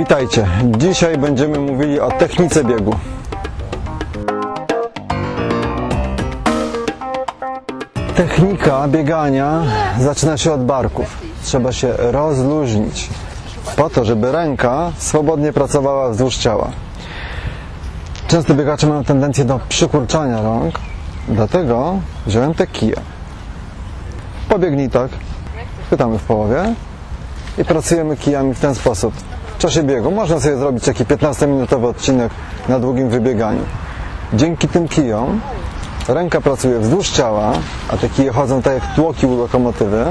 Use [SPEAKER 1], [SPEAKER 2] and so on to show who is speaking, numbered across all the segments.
[SPEAKER 1] Witajcie. Dzisiaj będziemy mówili o technice biegu. Technika biegania zaczyna się od barków. Trzeba się rozluźnić po to, żeby ręka swobodnie pracowała wzdłuż ciała. Często biegacze mają tendencję do przykurczania rąk, dlatego wziąłem te kije. Pobiegnij tak, chwytamy w połowie i pracujemy kijami w ten sposób. Czasie biegu można sobie zrobić taki 15-minutowy odcinek na długim wybieganiu. Dzięki tym kijom ręka pracuje wzdłuż ciała, a te kije chodzą tak jak tłoki u lokomotywy.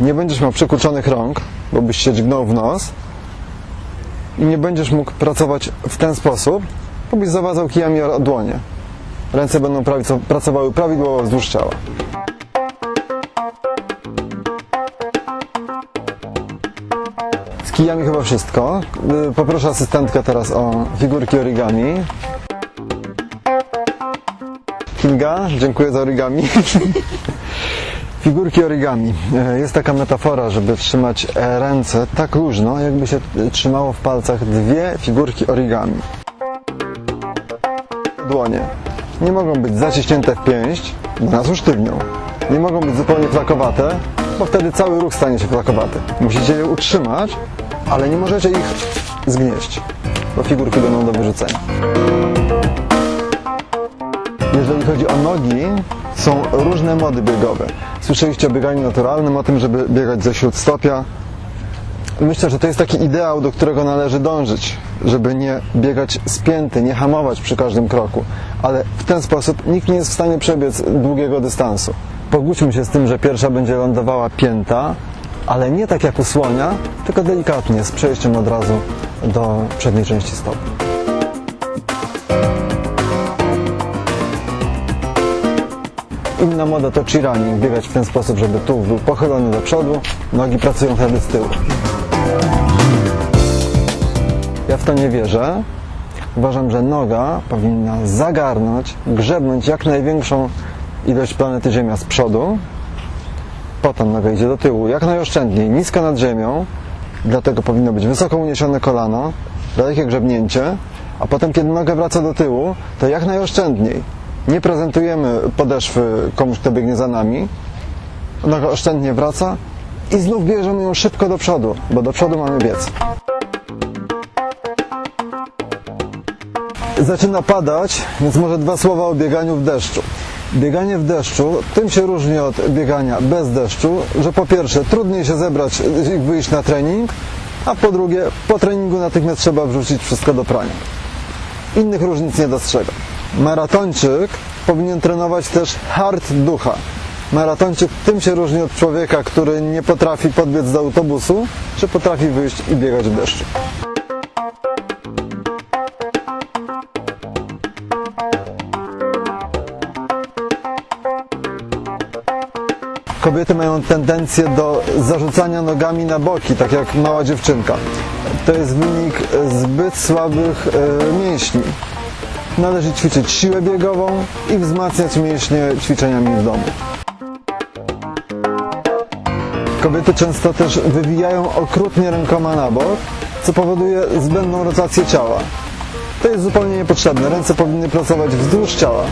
[SPEAKER 1] Nie będziesz miał przykurczonych rąk, bo byś się dźgnął w nos i nie będziesz mógł pracować w ten sposób, bo byś zawadzał kijami o dłonie. Ręce będą pracowały prawidłowo wzdłuż ciała. Kijami chyba wszystko. Y, Poproszę asystentkę teraz o figurki origami. Kinga, dziękuję za origami. Figurki origami. E, Jest taka metafora, żeby trzymać e, ręce tak luźno, jakby się e, trzymało w palcach dwie figurki origami. Dłonie nie mogą być zaciśnięte w pięść, bo nas usztywnią. Nie mogą być zupełnie flakowate, bo wtedy cały ruch stanie się flakowaty. Musicie je utrzymać, ale nie możecie ich zgnieść, bo figurki będą do wyrzucenia. Jeżeli chodzi o nogi, są różne mody biegowe. Słyszeliście o bieganiu naturalnym, o tym, żeby biegać ze śródstopia. Myślę, że to jest taki ideał, do którego należy dążyć, żeby nie biegać spięty, nie hamować przy każdym kroku. Ale w ten sposób nikt nie jest w stanie przebiec długiego dystansu. Pogódźmy się z tym, że pierwsza będzie lądowała pięta, ale nie tak jak u słonia, tylko delikatnie, z przejściem od razu do przedniej części stopy. Inna moda to cheer running, biegać w ten sposób, żeby tułów był pochylony do przodu, nogi pracują wtedy z tyłu. Ja w to nie wierzę. Uważam, że noga powinna zagarnąć, grzebnąć jak największą ilość planety Ziemia z przodu, potem noga idzie do tyłu, jak najoszczędniej, nisko nad ziemią, dlatego powinno być wysoko uniesione kolano, dalekie grzebnięcie, a potem kiedy noga wraca do tyłu, to jak najoszczędniej. Nie prezentujemy podeszwy komuś, kto biegnie za nami, noga oszczędnie wraca i znów bierzemy ją szybko do przodu, bo do przodu mamy biec. Zaczyna padać, więc może dwa słowa o bieganiu w deszczu. Bieganie w deszczu tym się różni od biegania bez deszczu, że po pierwsze trudniej się zebrać i wyjść na trening, a po drugie po treningu natychmiast trzeba wrzucić wszystko do prania. Innych różnic nie dostrzegam. Maratończyk powinien trenować też hard ducha. Maratończyk tym się różni od człowieka, który nie potrafi podbiec do autobusu, czy potrafi wyjść i biegać w deszczu. Kobiety mają tendencję do zarzucania nogami na boki, tak jak mała dziewczynka. To jest wynik zbyt słabych e, mięśni. Należy ćwiczyć siłę biegową i wzmacniać mięśnie ćwiczeniami w domu. Kobiety często też wywijają okrutnie rękoma na bok, co powoduje zbędną rotację ciała. To jest zupełnie niepotrzebne. Ręce powinny pracować wzdłuż ciała.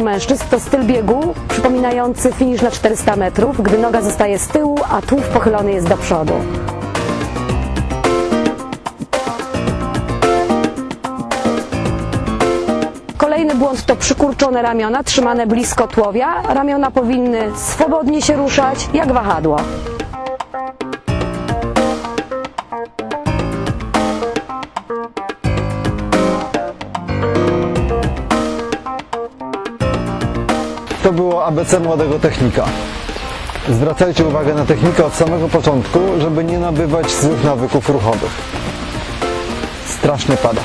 [SPEAKER 2] Częsty błąd u mężczyzn to styl biegu przypominający finisz na 400 metrów, gdy noga zostaje z tyłu, a tułów pochylony jest do przodu. Kolejny błąd to przykurczone ramiona, trzymane blisko tułowia. Ramiona powinny swobodnie się ruszać, jak wahadło.
[SPEAKER 1] To było ABC młodego technika. Zwracajcie uwagę na technikę od samego początku, żeby nie nabywać złych nawyków ruchowych. Strasznie pada.